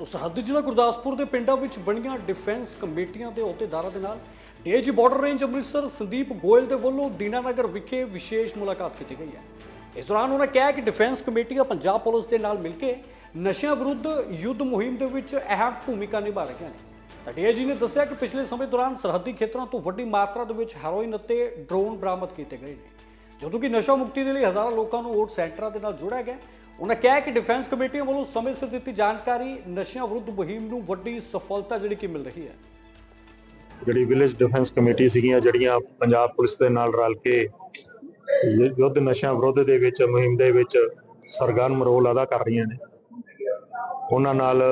ਸੋ ਸਰਹੱਦੀ ਜ਼ਿਲ੍ਹਾ ਗੁਰਦਾਸਪੁਰ ਦੇ ਪਿੰਡਾਂ ਵਿੱਚ ਬਣੀਆਂ ਡਿਫੈਂਸ ਕਮੇਟੀਆਂ ਦੇ ਅਹੁਦੇਦਾਰਾਂ ਦੇ ਨਾਲ DIG border range Amritsar Sandeep Goyal ਦੇ ਵੱਲੋਂ ਦੀਨਾਨਗਰ ਵਿਖੇ ਵਿਸ਼ੇਸ਼ ਮੁਲਾਕਾਤ ਕੀਤੀ ਗਈ ਹੈ। ਇਸ ਦੌਰਾਨ ਉਹਨਾਂ ਕਿਹਾ ਕਿ ਡਿਫੈਂਸ ਕਮੇਟੀਆਂ ਪੰਜਾਬ ਪੁਲਿਸ ਦੇ ਨਾਲ ਮਿਲ ਕੇ ਨਸ਼ਿਆਂ ਵਿਰੁੱਧ ਯੁੱਧ ਮੁਹਿੰਮ ਦੇ ਵਿੱਚ ਅਹਿਮ ਭੂਮਿਕਾ ਨਿਭਾ ਰਹੀਆਂ ਨੇ। ਤਾਂ ਡੀਆਈਜੀ ਨੇ ਦੱਸਿਆ ਕਿ ਪਿਛਲੇ ਸਮੇਂ ਦੌਰਾਨ ਸਰਹੱਦੀ ਖੇਤਰਾਂ ਤੋਂ ਵੱਡੀ ਮਾਤਰਾ ਦੇ ਵਿੱਚ ਹੈਰੋਇਨ ਅਤੇ ਡਰੋਨ ਬਰਾਮਦ ਕੀਤੇ ਗਏ ਨੇ, ਜਦੋਂ ਕਿ ਨਸ਼ਾ ਮੁਕਤੀ ਦੇ ਲਈ ਹਜ਼ਾਰਾਂ ਲੋਕਾਂ ਨੂੰ ਵੋਟ ਸੈਂਟਰਾਂ ਦੇ ਨਾਲ ਜੋੜਿਆ ਗਿਆ। ਉਹਨਾਂ ਕਿਹਾ ਕਿ ਡਿਫੈਂਸ ਕਮੇਟੀਆਂ ਵੱਲੋਂ ਸਮੇਂ ਸਿਰ ਦਿੱਤੀ ਜਾਣਕਾਰੀ ਨਸ਼ਿਆਂ ਵਿਰੁੱਧ ਮੁਹਿੰਮ ਨੂੰ ਵੱਡੀ ਸਫਲਤਾ ਜਿਹੜੀ ਕਿ ਮਿਲ ਰਹੀ ਹੈ। ਜਿਹੜੀ ਵਿਲੇਜ ਡਿਫੈਂਸ ਕਮੇਟੀ ਸੀਗੀਆਂ, ਜਿਹੜੀਆਂ ਪੰਜਾਬ ਪੁਲਿਸ ਦੇ ਨਾਲ ਰਲ ਕੇ ਯੁੱਧ ਨਸ਼ਿਆਂ ਵਿਰੁੱਧ ਦੇ ਵਿੱਚ, ਮੁਹਿੰਮ ਦੇ ਵਿੱਚ ਸਰਗਰਮ ਰੋਲ ਅਦਾ ਕਰ ਰਹੀਆਂ ਨੇ। ਉਹਨਾਂ ਨਾਲ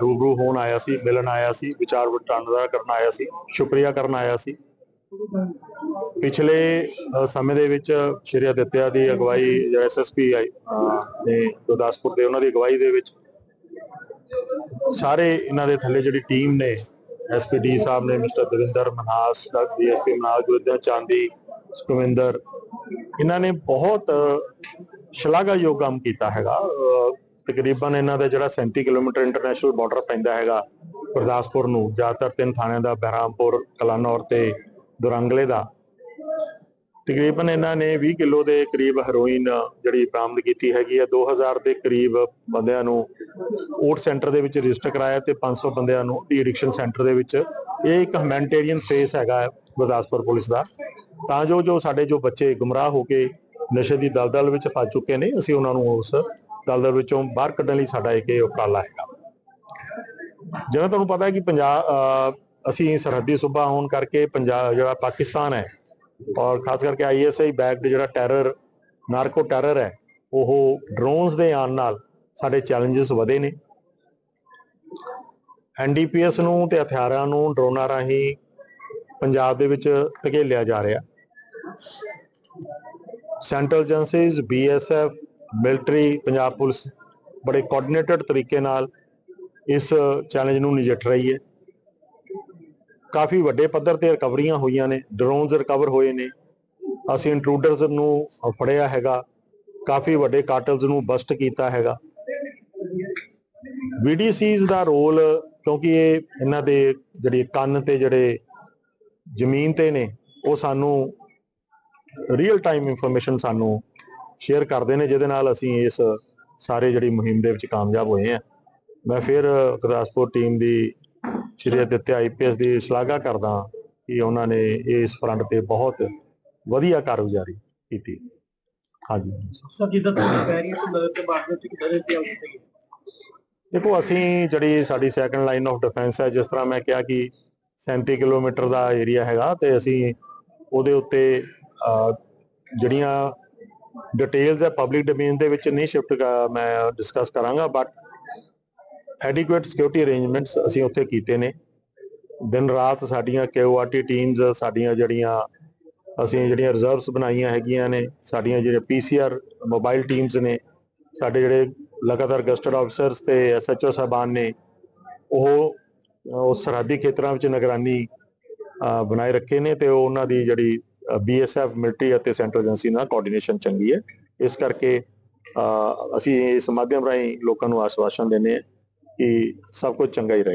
ਰੂਬਰੂ ਹੋਣ ਆਇਆ ਸੀ, ਮਿਲਣ ਆਇਆ ਸੀ ਵਿਚਾਰ ਵਟਾਂਦਰਾ ਕਰਨ ਆਇਆ ਸੀ, ਸ਼ੁਕਰੀਆ ਕਰਨ ਆਇਆ ਸੀ। ਪਿਛਲੇ ਸਮੇਂ ਦੇ ਵਿੱਚ ਸ਼੍ਰੀ ਅਦਿੱਤਿਆ ਦੀ ਅਗਵਾਈ ਜਿਹੜਾ ਐਸਐਸਪੀ ਆਈ ਅ, ਗੁਰਦਾਸਪੁਰ ਦੇ ਉਹਨਾਂ ਦੀ ਅਗਵਾਈ ਦੇ ਵਿੱਚ ਸਾਰੇ ਇਹਨਾਂ ਦੇ ਥੱਲੇ ਜਿਹੜੀ ਟੀਮ ਨੇ ਐਸਪੀਡੀ ਸਾਹਿਬ ਨੇ ਮਿਸਟਰ ਦਵਿੰਦਰ ਮਨਹਾਸ ਡੀਐਸਪੀ ਮਨਾਲ ਗੁਰਦਿਆ ਚਾਂਦੀ ਸੁਖਵਿੰਦਰ ਇਹਨਾਂ ਨੇ ਬਹੁਤ ਸ਼ਲਾਘਾਯੋਗ ਕੰਮ ਕੀਤਾ ਹੈਗਾ। ਅਹ ਤਕਰੀਬਨ ਇਹਨਾਂ ਦਾ ਜਿਹੜਾ 37 ਕਿਲੋਮੀਟਰ ਇੰਟਰਨੈਸ਼ਨਲ ਬਾਰਡਰ ਪੈਂਦਾ ਹੈਗਾ ਗੁਰਦਾਸਪੁਰ ਨੂੰ ਜ਼ਿਆਦਾਤਰ ਤਿੰਨ ਥਾਣਿਆਂ ਦਾ ਬਹਿਰਾਮਪੁਰ ਕਲਾਨੌਰ ਤੇ ਦੁਰੰਗਲੇ ਦਾ। ਤਕਰੀਬਨ ਇਹਨਾਂ ਨੇ 20 ਕਿਲੋ ਦੇ ਕਰੀਬ ਹੈਰੋਇਨ ਜਿਹੜੀ ਬਰਾਮਦ ਕੀਤੀ ਹੈਗੀ ਹੈ। 2000 ਦੇ ਕਰੀਬ ਬੰਦਿਆਂ ਨੂੰ ਓਟ ਸੈਂਟਰ ਦੇ ਵਿੱਚ ਰਜਿਸਟਰ ਕਰਾਇਆ ਤੇ 500 ਬੰਦਿਆਂ ਨੂੰ ਡੀ ਐਡਿਕਸ਼ਨ ਸੈਂਟਰ ਦੇ ਵਿੱਚ। ਇਹ ਇੱਕ ਹਮੈਨਿਟੇਰੀਅਨ ਫੇਸ ਹੈਗਾ ਹੈ ਗੁਰਦਾਸਪੁਰ ਪੁਲਿਸ ਦਾ। ਤਾਂ ਜੋ ਜੋ ਸਾਡੇ ਜੋ ਬੱਚੇ ਗੁੰਮਰਾਹ ਹੋ ਕੇ ਨਸ਼ੇ ਦੀ ਦਲਦਲ ਵਿੱਚ ਫਸ ਚੁੱਕੇ ਨੇ, ਅਸੀਂ ਉਹਨਾਂ ਨੂੰ ਉਸ ਦਲਦਲ ਵਿੱਚੋਂ ਬਾਹਰ ਕੱਢਣ ਲਈ ਸਾਡਾ ਇੱਕ ਇਹ ਉਪਰਾਲਾ ਹੈਗਾ। ਜਿਵੇਂ ਤੁਹਾਨੂੰ ਪਤਾ ਹੈ ਕਿ ਪੰਜਾਬ ਅਸੀਂ ਸਰਹੱਦੀ ਸੂਬਾ ਹੋਣ ਕਰਕੇ ਪੰਜਾਬ ਜਿਹੜਾ ਪਾਕਿਸਤਾਨ ਹੈ ਔਰ ਖਾਸ ਕਰਕੇ ਆਈਐਸਆਈ ਬੈਕਡ ਜਿਹੜਾ ਟੈਰਰ, ਨਾਰਕੋ ਟੈਰਰ ਹੈ, ਉਹ ਡਰੋਨਸ ਦੇ ਆਉਣ ਨਾਲ ਸਾਡੇ ਚੈਲੰਜਸ ਵਧੇ ਨੇ। ਐਨਡੀਪੀਐਸ ਨੂੰ ਤੇ ਹਥਿਆਰਾਂ ਨੂੰ ਡਰੋਨਾਂ ਰਾਹੀਂ ਪੰਜਾਬ ਦੇ ਵਿੱਚ ਧਕੇਲਿਆ ਜਾ ਰਿਹਾ। Central agencies BSF military Punjab police ਬੜੇ ਕੋਆਰਡੀਨੇਟਡ ਤਰੀਕੇ ਨਾਲ ਇਸ ਚੈਲੰਜ ਨੂੰ ਨਜਿੱਠ ਰਹੀ ਹੈ। ਕਾਫੀ ਵੱਡੇ ਪੱਧਰ ਤੇ ਰਿਕਵਰੀਆਂ ਹੋਈਆਂ ਨੇ ਡਰੋਨਸ ਰਿਕਵਰ ਹੋਏ ਨੇ। ਅਸੀਂ ਇੰਟਰੂਡਰਸ ਨੂੰ ਫੜਿਆ ਹੈਗਾ, ਕਾਫੀ ਵੱਡੇ ਕਾਟਲਸ ਨੂੰ ਬਸਟ ਕੀਤਾ ਹੈਗਾ। ਵੀਡੀਸੀਜ਼ ਦਾ ਰੋਲ ਕਿਉਂਕਿ ਇਹ ਇਹਨਾਂ ਦੇ ਜਿਹੜੀ ਕੰਨ ਤੇ ਜਿਹੜੇ ਜ਼ਮੀਨ ਤੇ ਨੇ, ਉਹ ਸਾਨੂੰ ਰੀਅਲ ਟਾਈਮ ਇਨਫੋਰਮੇਸ਼ਨ ਸਾਨੂੰ ਸ਼ੇਅਰ ਕਰਦੇ ਨੇ, ਜਿਹਦੇ ਨਾਲ ਅਸੀਂ ਇਸ ਸਾਰੇ ਜਿਹੜੀ ਮੁਹਿੰਮ ਦੇ ਵਿੱਚ ਕਾਮਯਾਬ ਹੋਏ ਆ ਮੈਂ ਫਿਰ ਗੁਰਦਾਸਪੁਰ ਟੀਮ ਦੀ ਸ਼੍ਰੀ ਅਦਿੱਤਿਆ ਆਈਪੀਐਸ ਦੀ ਸ਼ਲਾਘਾ ਕਰਦਾ ਕਿ ਉਹਨਾਂ ਨੇ ਇਸ ਫਰੰਟ ਤੇ ਬਹੁਤ ਵਧੀਆ ਕਾਰਗੁਜ਼ਾਰੀ ਕੀਤੀ। ਹਾਂਜੀ। ਸਰ ਜਿੱਦਾਂ ਤੁਸੀਂ ਕਹਿ ਰਹੀ ਹੋ ਤੇ ਬਾਅਦ ਵਿੱਚ ਕਿਦਾਂ ਦੇ ਤੇ ਆਉਂਦੇ ਦੇਖੋ ਅਸੀਂ ਜਿਹੜੀ ਸਾਡੀ ਸੈਕੰਡ ਲਾਈਨ ਆਫ ਡਿਫੈਂਸ ਹੈ ਜਿਸ ਤਰ੍ਹਾਂ ਮੈਂ ਕਿਹਾ ਕਿ 37 ਕਿਲੋਮੀਟਰ ਦਾ ਏਰੀਆ ਹੈਗਾ ਤੇ ਅਸੀਂ ਉਹਦੇ ਉੱਤੇ ਜਿਹੜੀਆਂ ਡਿਟੇਲਸ ਹੈ ਪਬਲਿਕ ਡੋਮੇਨ ਦੇ ਵਿੱਚ ਨਹੀਂ ਸ਼ਿਫਟ ਮੈਂ ਡਿਸਕਸ ਕਰਾਂਗਾ ਬਟ ਐਡਿਕੁਏਟ ਸਿਕਿਉਰਿਟੀ ਅਰੇਂਜਮੈਂਟਸ ਅਸੀਂ ਉੱਥੇ ਕੀਤੇ ਨੇ। ਦਿਨ ਰਾਤ ਸਾਡੀਆਂ ਕਿਊਆਰਟੀ ਟੀਮਸ ਸਾਡੀਆਂ ਜਿਹੜੀਆਂ ਅਸੀਂ ਜਿਹੜੀਆਂ ਰਿਜ਼ਰਵਸ ਬਣਾਈਆਂ ਹੈਗੀਆਂ ਨੇ, ਸਾਡੀਆਂ ਜਿਹੜੇ ਪੀਸੀਆਰ ਮੋਬਾਈਲ ਟੀਮਸ ਨੇ, ਸਾਡੇ ਜਿਹੜੇ ਲਗਾਤਾਰ ਗਸਟਡ ਆਫੀਸਰਸ ਤੇ ਐਸਐਚਓ ਸਾਹਿਬਾਨ ਨੇ, ਉਹ ਉਸ ਸਰਹੱਦੀ ਖੇਤਰਾਂ ਵਿੱਚ ਨਿਗਰਾਨੀ ਬਣਾਏ ਰੱਖੇ ਨੇ ਤੇ ਉਹਨਾਂ ਦੀ ਜਿਹੜੀ ਬੀਐਸਐਫ ਮਿਲਟਰੀ ਅਤੇ ਸੈਂਟਰਲ ਏਜੰਸੀ ਨਾਲ ਕੋਆਰਡੀਨੇਸ਼ਨ ਚੰਗੀ ਹੈ। ਇਸ ਕਰਕੇ ਅਸੀਂ ਇਸ ਮਾਧਿਅਮ ਰਾਹੀਂ ਲੋਕਾਂ ਨੂੰ ਆਸ਼ਵਾਸਨ ਦਿੰਦੇ ਹਾਂ। ਕਿ ਸਭ ਕੁਝ ਚੰਗਾ ਹੀ ਰਹੇ।